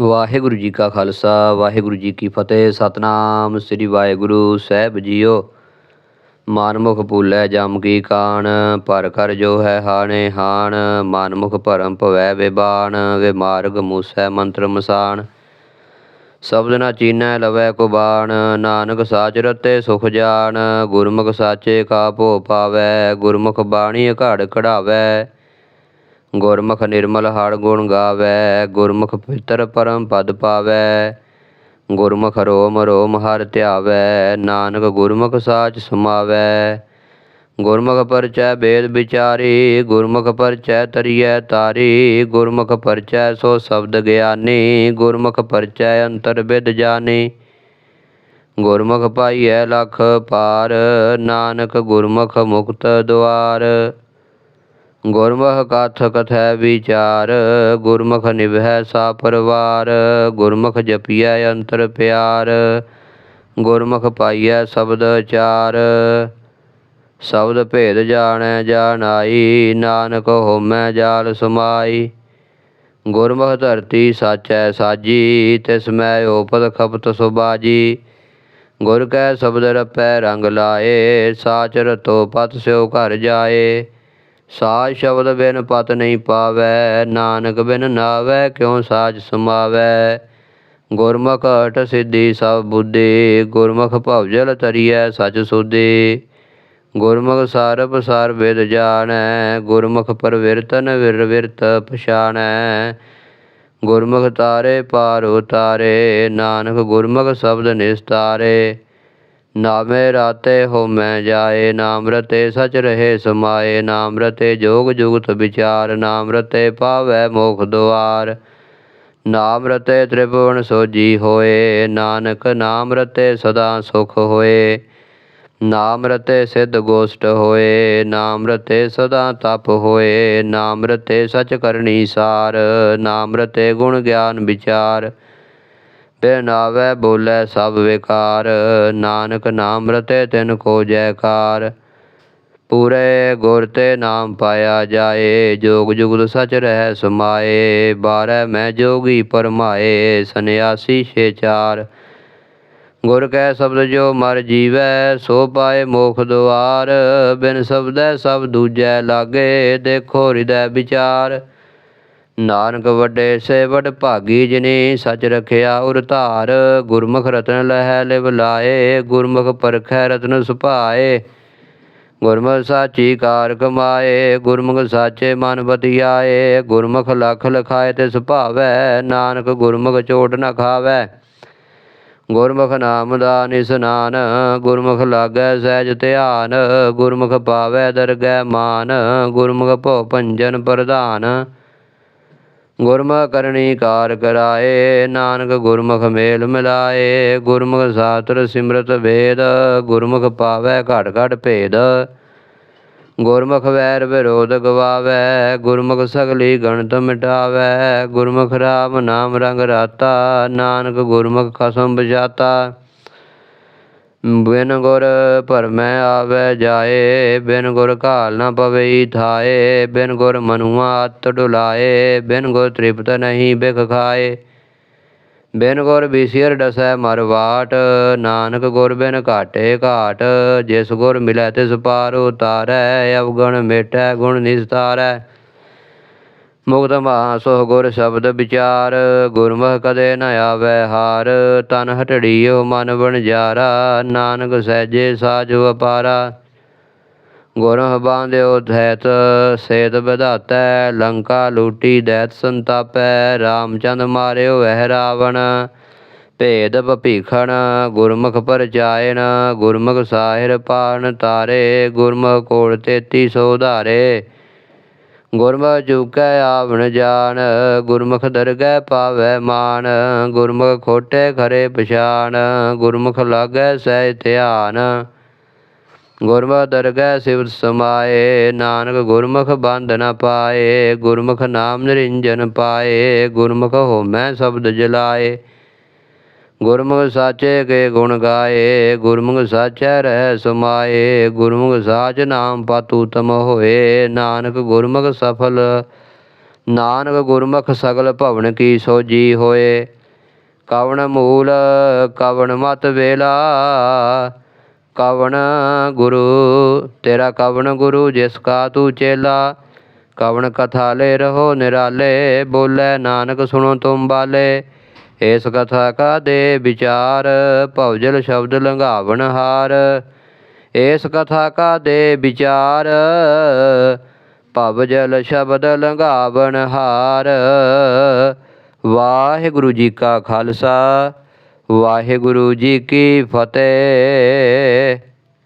ਵਾਹਿਗੁਰੂ ਜੀ ਕਾ ਖਾਲਸਾ, ਵਾਹਿਗੁਰੂ ਜੀ ਕੀ ਫਤਿਹ। ਸਤਨਾਮ ਸ੍ਰੀ ਵਾਹਿਗੁਰੂ ਸਾਹਿਬ ਜੀਓ। ਮਾਨਮੁਖ ਭੂਲੇ ਜਮ ਕੀ ਕਾਣ, ਪਰ ਕਰ ਜੋ ਹੈ ਹਾਣੇ ਹਾਣ। ਮਾਨਮੁਖ ਭਰਮ ਭਵੈ ਵਿਬਾਨ ਵੇ ਮਾਰਗ ਮੂਸੈ ਮੰਤਰ ਮਸਾਣ। ਸ਼ਬਦ ਨਾ ਚੀਨੈ ਲਵੈ ਕੋ ਬਾਣ ਨਾਨਕ ਸਾਚ ਰਤੇ ਸੁਖ ਜਾਣ। ਗੁਰਮੁਖ ਸਾਚੇ ਕਾ ਭੋ ਪਾਵੈ, ਗੁਰਮੁਖ ਬਾਣੀ ਘੜ ਕਢਾਵੈ। ਗੁਰਮੁਖ ਨਿਰਮਲ ਹਰ ਗੁਣ ਗਾਵੈ, ਗੁਰਮੁਖ ਪਵਿੱਤਰ ਪਰਮ ਪਦ ਪਾਵੈ। ਗੁਰਮੁਖ ਰੋਮ ਰੋਮ ਹਰ ਧਿਆਵੈ, ਨਾਨਕ ਗੁਰਮੁਖ ਸਾਚ ਸਮਾਵੈ। ਗੁਰਮੁਖ ਪਰਚੈ ਬੇਦ ਵਿਚਾਰੀ, ਗੁਰਮੁਖ ਪਰਚੈ ਤਰੀਐ ਤਾਰੀ। ਗੁਰਮੁਖ ਪਰਚੈ ਸੋ ਸ਼ਬਦ ਗਿਆਨੀ, ਗੁਰਮੁਖ ਪਰਚੈ ਅੰਤਰ ਵਿਦ ਜਾਣੀ ਗੁਰਮੁਖ ਪਾਈਐ ਲਖ ਪਾਰ, ਨਾਨਕ ਗੁਰਮੁਖ ਮੁਕਤ ਦੁਆਰ। ਗੁਰਮੁਖ ਕਥ ਕਥੈ ਵਿਚਾਰ, ਗੁਰਮੁਖ ਨਿਭੈ ਸਾ ਪਰਵਾਰ, ਗੁਰਮੁਖ ਜਪੀਐ ਅੰਤਰ ਪਿਆਰ, ਗੁਰਮੁਖ ਪਾਈਐ ਸ਼ਬਦ ਚਾਰ। ਸ਼ਬਦ ਭੇਦ ਜਾਣੈ ਜਾਣਾਈ ਨਾਨਕ ਹੋਮੈ ਜਾਲ ਸਮਾਈ। ਗੁਰਮੁਖ ਧਰਤੀ ਸਾਚੈ ਸਾਜੀ, ਤਿਸ ਮੈਂ ਓਪਦ ਖਪਤ ਸੁਬਾਜੀ। ਗੁਰ ਕੈ ਸ਼ਬਦ ਰਪੈ ਰੰਗ ਲਾਏ, ਸਾਚ ਰਤੋ ਪਤ ਸਿਓ ਘਰ ਜਾਏ। ਸਾਜ ਸ਼ਬਦ ਬਿਨ ਪਤ ਨਹੀਂ ਪਾਵੈ, ਨਾਨਕ ਬਿਨ ਨਾਵੈ, ਕਿਉ ਸਾਜ ਸਮਾਵੈ? ਗੁਰਮੁਖ ਅਟ ਸਿੱਧੀ ਸਭ ਬੁੱਧੀ, ਗੁਰਮੁਖ ਭਵਜਲ ਤਰੀਐ ਸਚ ਸੋਧੀ। ਗੁਰਮੁਖ ਸਾਰਬ ਸਾਰ ਵਿਦ ਜਾਣੈ, ਗੁਰਮੁਖ ਪਰਵਿਰਤਨ ਵਿਰ ਵਿਰਤ ਪਛਾਣੈ। ਗੁਰਮੁਖ ਤਾਰੇ ਪਾਰ ਉਤਾਰੇ, ਨਾਨਕ ਗੁਰਮੁਖ ਸ਼ਬਦ ਨਿਸਤਾਰੇ। ਨਾਮੇ ਰਾਤੇ ਹੋਮੈ ਜਾਏ, ਨਾਮ ਰਤੇ ਸਚ ਰਹੇ ਸਮਾਏ, ਨਾਮ ਰਤੇ ਜੋਗ ਜੁਗਤ ਵਿਚਾਰ, ਨਾਮ ਰਤੇ ਪਾਵੈ ਮੋਖ ਦੁਆਰ। ਨਾਮ ਰਤੇ ਤ੍ਰਿਭੁਵਨ ਸੋਜੀ ਹੋਏ, ਨਾਨਕ ਨਾਮ ਰਤੇ ਸਦਾ ਸੁਖ ਹੋਏ। ਨਾਮ ਰਤੇ ਸਿੱਧ ਗੋਸ਼ਟ ਹੋਏ, ਨਾਮ ਰਤੇ ਸਦਾ ਤਪ ਹੋਏ, ਨਾਮ ਰਤੇ ਸਚ ਕਰਨੀ ਸਾਰ, ਨਾਮ ਰਤੇ ਗੁਣ ਗਿਆਨ ਵਿਚਾਰ। ਬਿਨ ਆਵੈ ਬੋਲੇ ਸਭ ਵਿਕਾਰ। ਨਾਨਕ ਨਾਮ ਰਤੇ ਤਿਨ ਕੋ ਜੈਕਾਰ। ਪੂਰੇ ਗੁਰ ਤੇ ਨਾਮ ਪਾਇਆ ਜਾਏ। ਜੋਗ ਜੁਗਤ ਸਚ ਰਹਿ ਸਮਾਏ। ਬਾਰੈ ਮੈਂ ਜੋਗੀ ਪਰਮਾਏ। ਸੰਿਆਸੀ ਛੇ ਚਾਰ। ਗੁਰ ਕੈ ਸ਼ਬਦ ਜੋ ਮਰ ਜੀਵੈ, ਸੋ ਪਾਏ ਮੋਖ ਦੁਆਰ। ਬਿਨ ਸ਼ਬਦੈ ਸਭ ਦੂਜੈ ਲਾਗੇ, ਦੇਖੋ ਹਿਰਦੈ ਵਿਚਾਰ। ਨਾਨਕ ਵੱਡੇ ਸੇ ਭਾਗੀ ਜਿਨੇ ਸਚ ਰਖਿਆ ਉਰ ਧਾਰ, ਗੁਰਮੁਖ ਰਤਨ ਲਹਿ ਲਿਵ ਲਾਏ, ਗੁਰਮੁਖ ਪਰਖੈ ਰਤਨ ਸੁਭਾਏ। ਗੁਰਮੁਖ ਸਾਚੀ ਕਾਰ ਕਮਾਏ, ਗੁਰਮੁਖ ਸਾਚੇ ਮਨ ਬਤਿਆਏ, ਗੁਰਮੁਖ ਲਖ ਲਖਾਏ ਤੇ ਸੁਭਾਵੈ, ਨਾਨਕ ਗੁਰਮੁਖ ਚੋਟ ਨ ਖਾਵੈ। ਗੁਰਮੁਖ ਨਾਮ ਦਾ ਨਿਸਨਾਨ ਗੁਰਮੁਖ ਲਾਗੈ ਸਹਿਜ ਧਿਆਨ, ਗੁਰਮੁਖ ਪਾਵੈ ਦਰਗਹਿ ਮਾਨ, ਗੁਰਮੁਖ ਭਉ ਭੰਜਨ ਪ੍ਰਧਾਨ। ਗੁਰਮੁਖ ਕਰਨੀ ਕਾਰ ਕਰਾਏ, ਨਾਨਕ ਗੁਰਮੁਖ ਮੇਲ ਮਿਲਾਏ, ਗੁਰਮੁਖ ਸਾਤਰ ਸਿਮਰਤ ਵੇਦ, ਗੁਰਮੁਖ ਪਾਵੈ ਘਟ ਘਟ ਭੇਦ। ਗੁਰਮੁਖ ਵੈਰ ਵਿਰੋਧ ਗਵਾਵੈ ਗੁਰਮੁਖ ਸਗਲੀ ਗਣਤ ਮਿਟਾਵੈ, ਗੁਰਮੁਖ ਰਾਮ ਨਾਮ ਰੰਗ ਰਾਤਾ, ਨਾਨਕ ਗੁਰਮੁਖ ਖਸਮ ਬਜਾਤਾ। ਬਿਨ ਗੁਰ ਭਰਮੈ ਆਵੈ ਜਾਏ, ਬਿਨ ਗੁਰ ਘਾਲ ਨਾ ਪਵਈ ਥਾਏ, ਬਿਨ ਗੁਰ ਮਨੁਆ ਅਤ ਡੁਲਾਏ, ਬਿਨ ਗੁਰ ਤ੍ਰਿਪਤ ਨਹੀਂ ਬਿਖ ਖਾਏ। ਬਿਨ ਗੁਰ ਬਿਸਿਰ ਡਸੈ ਮਰਵਾਟ ਨਾਨਕ ਗੁਰ ਬਿਨ ਘਾਟੇ ਘਾਟ, ਜਿਸ ਗੁਰ ਮਿਲੈ ਤਿਸ ਪਾਰ ਉਤਾਰੈ, ਅਵਗਣ ਮੇਟੈ ਗੁਣ ਨਿਸਤਾਰੈ। ਮੁਕਤ ਮਾਸੋ ਗੁਰ ਸ਼ਬਦ ਵਿਚਾਰ, ਗੁਰਮੁਖ ਕਦੇ ਨ ਆਵੈ ਹਾਰ, ਤਨ ਹਟੜੀਓ ਮਨ ਬਣਜਾਰਾ ਨਾਨਕ ਸਹਿਜੇ ਸਾਜ ਵਪਾਰਾ ਗੁਰਮੁਖ ਬਾਂਧਿਓ ਧੈਤ ਸੇਤ ਵਿਧਾਤੈ, ਲੰਕਾ ਲੂਟੀ ਦੈਤ ਸੰਤਾਪੈ, ਰਾਮਚੰਦ ਮਾਰਿਓ ਵਹਿ ਰਾਵਣ। ਭੇਦ ਭੀਖਣ ਗੁਰਮੁਖ ਪਰਚਾਇਣ, ਗੁਰਮੁਖ ਸਾਹਿਰ ਪਾਣ ਤਾਰੇ, ਗੁਰਮੁਖ ਕੋੜ ਤੇਤੀ ਸੋ ਧਾਰੇ। ਗੁਰਮੁਖ ਚੁਕੈ ਆਵਣ ਜਾਣ ਗੁਰਮੁਖ ਦਰਗਹਿ ਪਾਵੈ ਮਾਨ, ਗੁਰਮੁਖ ਖੋਟੇ ਖਰੇ ਪਛਾਨ, ਗੁਰਮੁਖ ਲਾਗੈ ਸਹਿ ਧਿਆਨ। ਗੁਰਮੁਖ ਦਰਗਹਿ ਸਿਵ ਸਮਾਏ, ਨਾਨਕ ਗੁਰਮੁਖ ਬੰਧ ਨ ਪਾਏ, ਗੁਰਮੁਖ ਨਾਮ ਨਿਰੰਜਨ ਪਾਏ, ਗੁਰਮੁਖ ਹੋਮੈ ਸ਼ਬਦ ਜਲਾਏ। ਗੁਰਮੁਖ ਸਾਚੇ ਕੇ ਗੁਣ ਗਾਏ, ਗੁਰਮੁਖ ਸਾਚੈ ਰਹਿ ਸਮਾਏ, ਗੁਰਮੁਖ ਸਾਚ ਨਾਮ ਪਾਤੂ ਤਮ ਹੋਏ। ਨਾਨਕ ਗੁਰਮੁਖ ਸਫਲ, ਨਾਨਕ ਗੁਰਮੁਖ ਸਗਲ ਭਵਨ ਕੀ ਸੋਜੀ ਹੋਏ। ਕਵਣ ਮੂਲ, ਕਵਣ ਮਤ ਵੇਲਾ, ਕਵਣ ਗੁਰੂ, ਤੇਰਾ ਕਵਣ ਗੁਰੂ ਜਿਸ ਕਾ ਤੂੰ ਚੇਲਾ। ਕਵਣ ਕਥਾ ਲੈ ਰਹੋ ਨਿਰਾਲੇ, ਬੋਲੇ ਨਾਨਕ ਸੁਣੋ ਤੁਮ ਬਾਲੇ। ਇਸ ਕਥਾ ਕਾ ਦੇ ਵਿਚਾਰ ਭਵਜਲ ਸ਼ਬਦ ਲੰਘਾਵਣ ਹਾਰ। ਇਸ ਕਥਾ ਕਾ ਦੇ ਵਿਚਾਰ ਭਵਜਲ ਸ਼ਬਦ ਲੰਘਾਵਣ ਹਾਰ। ਵਾਹਿਗੁਰੂ ਜੀ ਕਾ ਖਾਲਸਾ, ਵਾਹਿਗੁਰੂ ਜੀ ਕੀ ਫਤਿਹ।